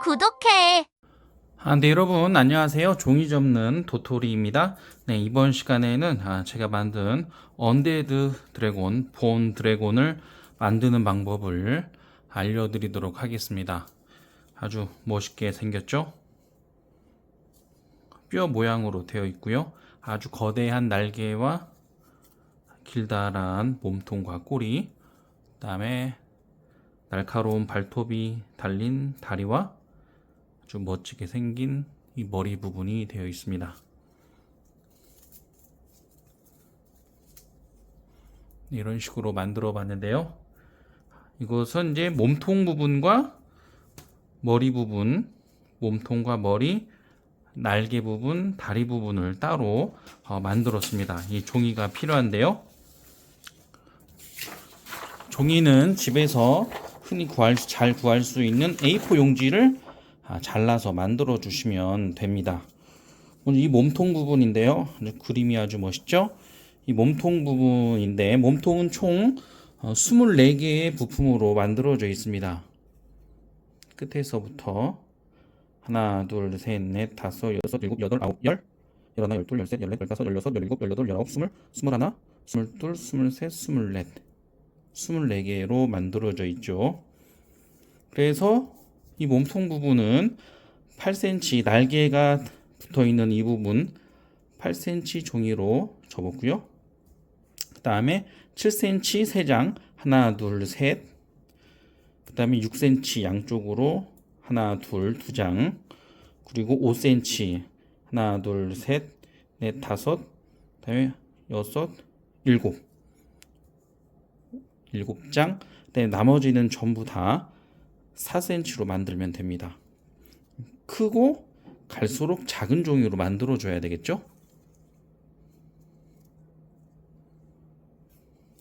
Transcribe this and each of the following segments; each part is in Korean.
구독해. 아, 네, 여러분, 안녕하세요. 종이 접는 도토리입니다. 네, 이번 시간에는 아, 제가 만든 언데드 드래곤, 본 드래곤을 만드는 방법을 알려드리도록 하겠습니다. 아주 멋있게 생겼죠? 뼈 모양으로 되어 있고요. 아주 거대한 날개와 길다란 몸통과 꼬리, 그 다음에 날카로운 발톱이 달린 다리와 아주 멋지게 생긴 이 머리 부분이 되어 있습니다. 이런 식으로 만들어 봤는데요. 이것은 이제 몸통 부분과 머리 부분, 몸통과 머리, 날개 부분, 다리 부분을 따로 어, 만들었습니다. 이 종이가 필요한데요. 종이는 집에서 흔히 구할, 수- 잘 구할 수 있는 A4 용지를 아, 잘라서 만들어 주시면 됩니다. 이 몸통 부분인데요. 그림이 아주 멋있죠? 이 몸통 부분인데 몸통은 총 어, 24개의 부품으로 만들어져 있습니다. 끝에서부터 하나, 둘, 셋, 넷, 다섯, 여섯, 일곱, 여덟, 아홉, 열, 열하나, 열둘, 열셋, 열넷, 열다섯, 열여섯, 열일곱, 열여덟, 열아홉, 스물, 스물하나, 스물둘, 스물셋, 스물넷, 스물네 개로 만들어져 있죠. 그래서 이 몸통 부분은 8cm 날개가 붙어 있는 이 부분 8cm 종이로 접었고요. 그 다음에 7cm 세장 하나 둘 셋. 그 다음에 6cm 양쪽으로 하나 둘 두 장. 그리고 5cm 하나 둘 셋 넷 다섯. 그 다음에 여섯 일곱 일곱 장. 그다음에 나머지는 전부 다 4cm로 만들면 됩니다. 크고 갈수록 작은 종이로 만들어 줘야 되겠죠?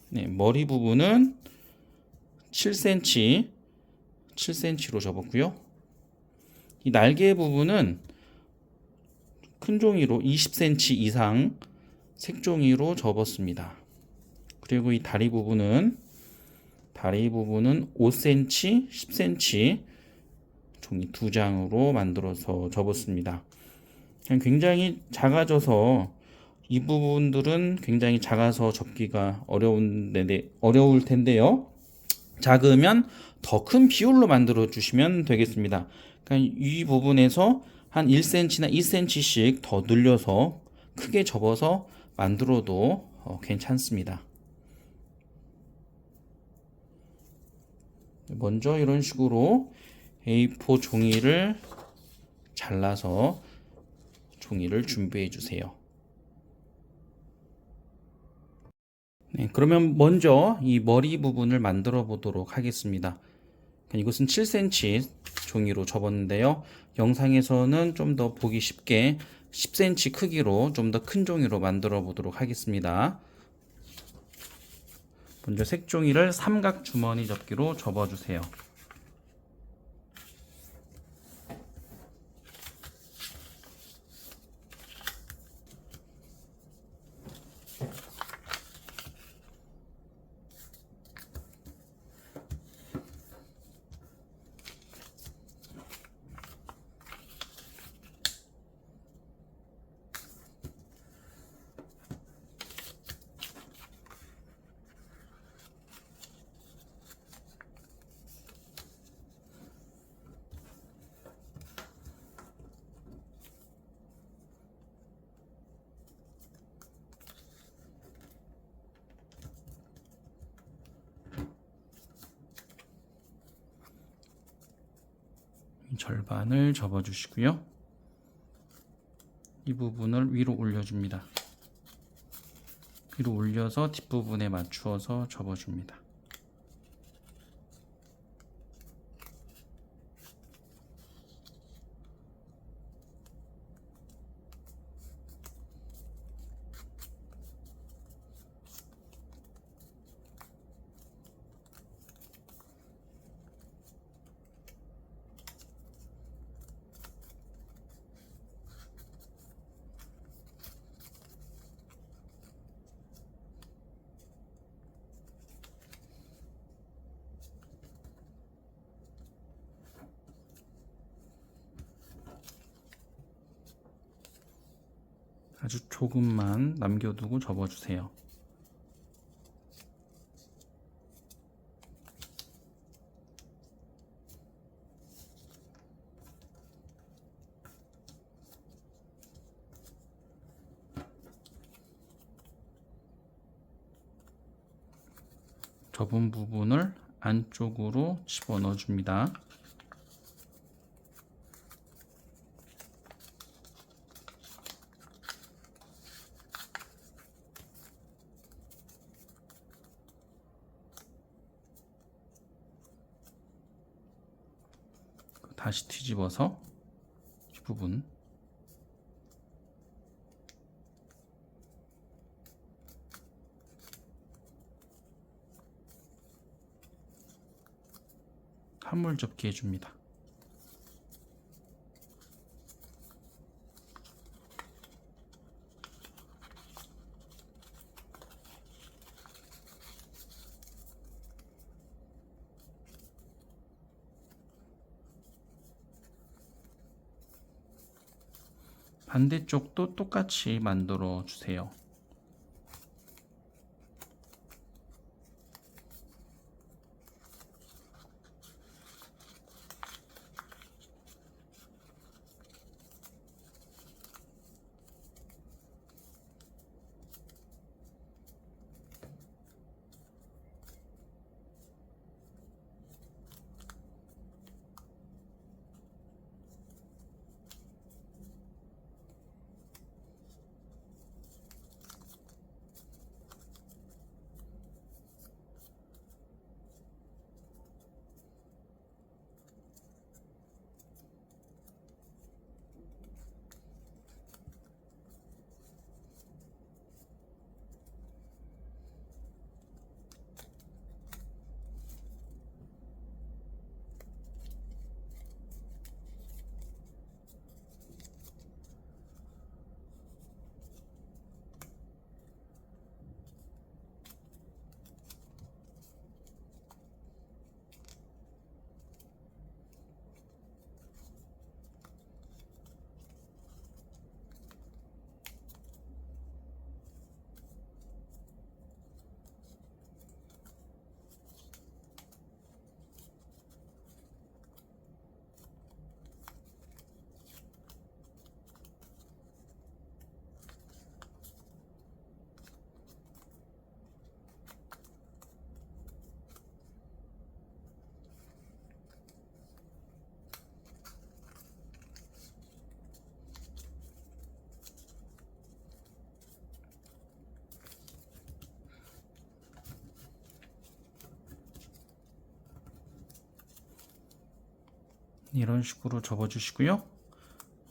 네, 머리 부분은 7cm 7cm로 접었고요. 이 날개 부분은 큰 종이로 20cm 이상 색종이로 접었습니다. 그리고 이 다리 부분은 다리 부분은 5cm, 10cm 종이 두 장으로 만들어서 접었습니다. 굉장히 작아져서 이 부분들은 굉장히 작아서 접기가 어려운데 어려울 텐데요. 작으면 더 큰 비율로 만들어 주시면 되겠습니다. 그러니까 이 부분에서 한 1cm나 2cm씩 더 늘려서 크게 접어서 만들어도 어, 괜찮습니다. 먼저 이런 식으로 A4 종이를 잘라서 종이를 준비해 주세요. 네, 그러면 먼저 이 머리 부분을 만들어 보도록 하겠습니다. 이것은 7cm 종이로 접었는데요. 영상에서는 좀 더 보기 쉽게 10cm 크기로 좀 더 큰 종이로 만들어 보도록 하겠습니다. 먼저 색종이를 삼각 주머니 접기로 접어주세요. 절반을 접어주시고요. 이 부분을 위로 올려줍니다. 위로 올려서 뒷부분에 맞추어서 접어줍니다. 아주 조금만 남겨두고 접어주세요. 접은 부분을 안쪽으로 집어넣어 줍니다. 다시 뒤집어서 이 부분 한물 접기 해줍니다. 반대쪽도 똑같이 만들어 주세요. 이런 식으로 접어 주시고요.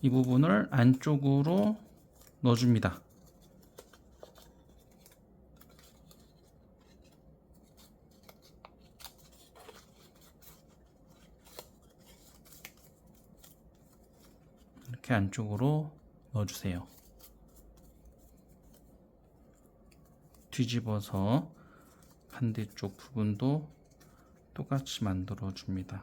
이 부분을 안쪽으로 넣어 줍니다. 이렇게 안쪽으로 넣어 주세요. 뒤집어서 반대쪽 부분도 똑같이 만들어 줍니다.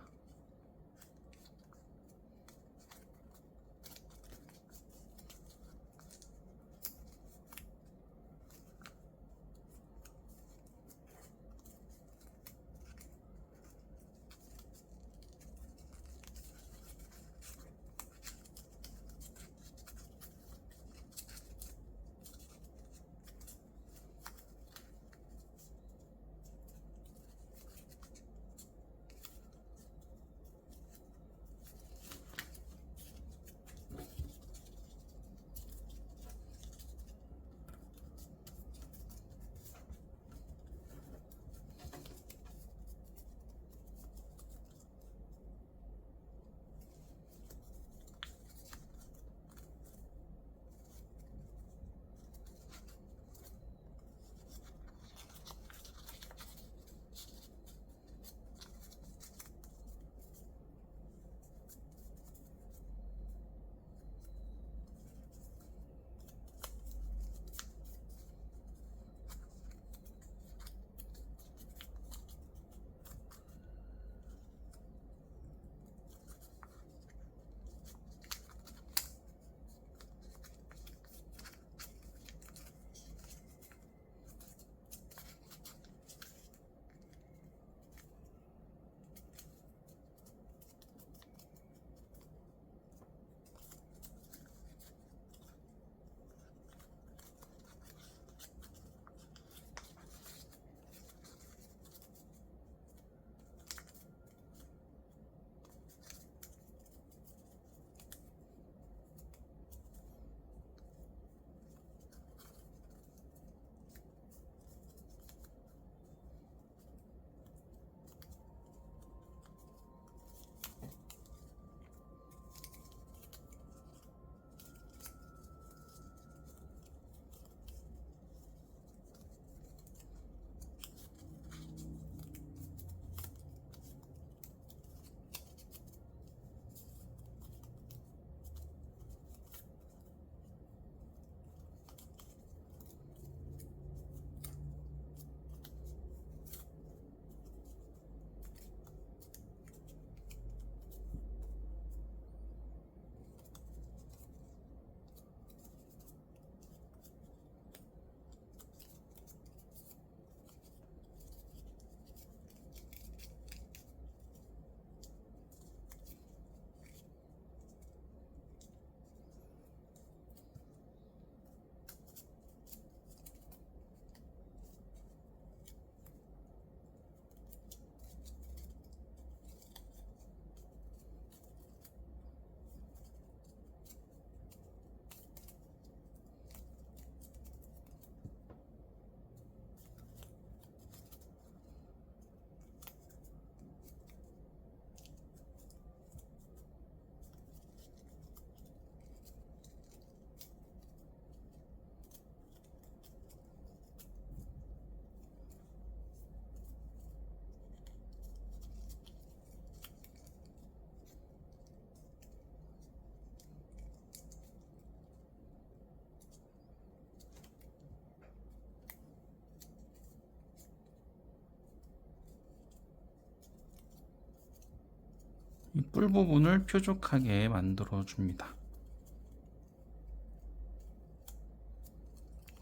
이 뿔 부분을 뾰족하게 만들어 줍니다.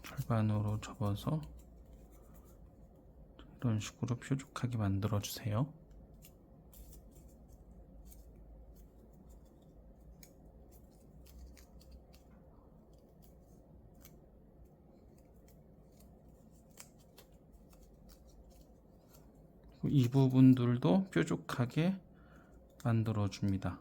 절반으로 접어서 이런 식으로 뾰족하게 만들어 주세요. 이 부분들도 뾰족하게 만들어 줍니다.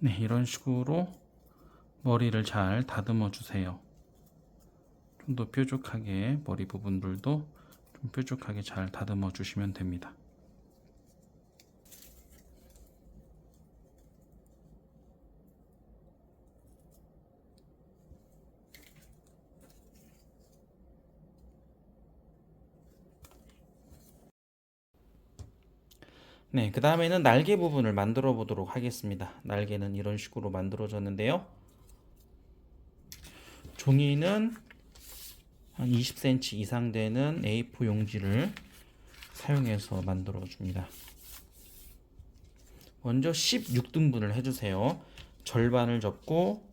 네, 이런 식으로 머리를 잘 다듬어 주세요. 좀 더 뾰족하게 머리 부분들도 좀 뾰족하게 잘 다듬어 주시면 됩니다. 네, 그 다음에는 날개 부분을 만들어 보도록 하겠습니다. 날개는 이런 식으로 만들어졌는데요. 종이는 한 20cm 이상 되는 A4 용지를 사용해서 만들어 줍니다. 먼저 16등분을 해주세요. 절반을 접고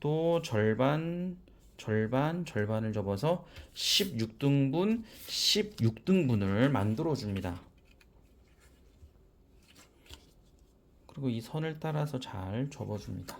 또 절반, 절반, 절반을 접어서 16등분, 16등분을 만들어 줍니다. 그리고 이 선을 따라서 잘 접어줍니다.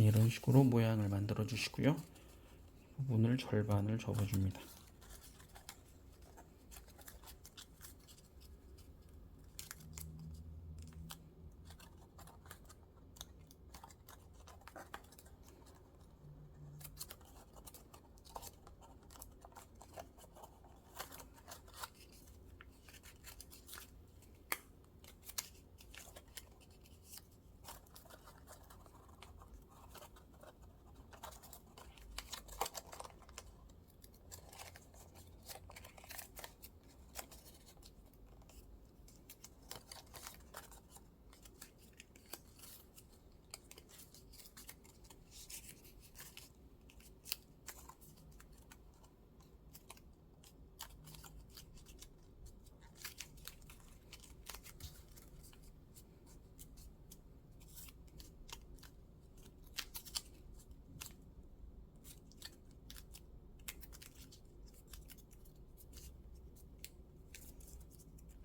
이런 식으로 모양을 만들어 주시고요. 부분을 절반을 접어줍니다.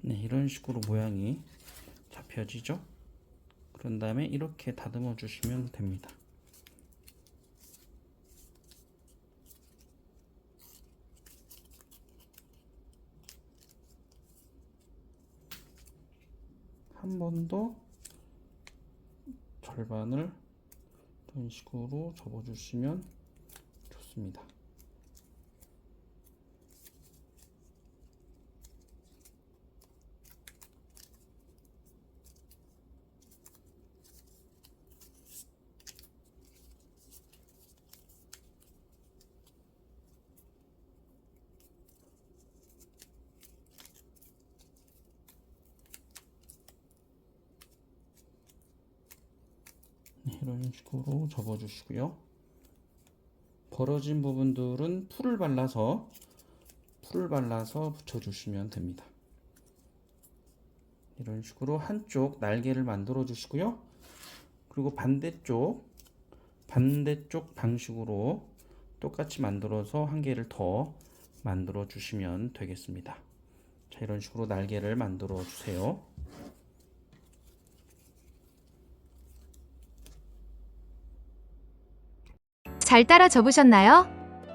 네, 이런 식으로 모양이 잡혀지죠? 그런 다음에 이렇게 다듬어 주시면 됩니다. 한 번 더 절반을 이런 식으로 접어 주시면 좋습니다. 네, 이런 식으로 접어 주시고요. 벌어진 부분들은 풀을 발라서 풀을 발라서 붙여 주시면 됩니다. 이런 식으로 한쪽 날개를 만들어 주시고요. 그리고 반대쪽 반대쪽 방식으로 똑같이 만들어서 한 개를 더 만들어 주시면 되겠습니다. 자, 이런 식으로 날개를 만들어 주세요. 잘 따라 접으셨나요?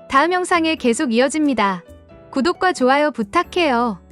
다음 영상에 계속 이어집니다. 구독과 좋아요 부탁해요.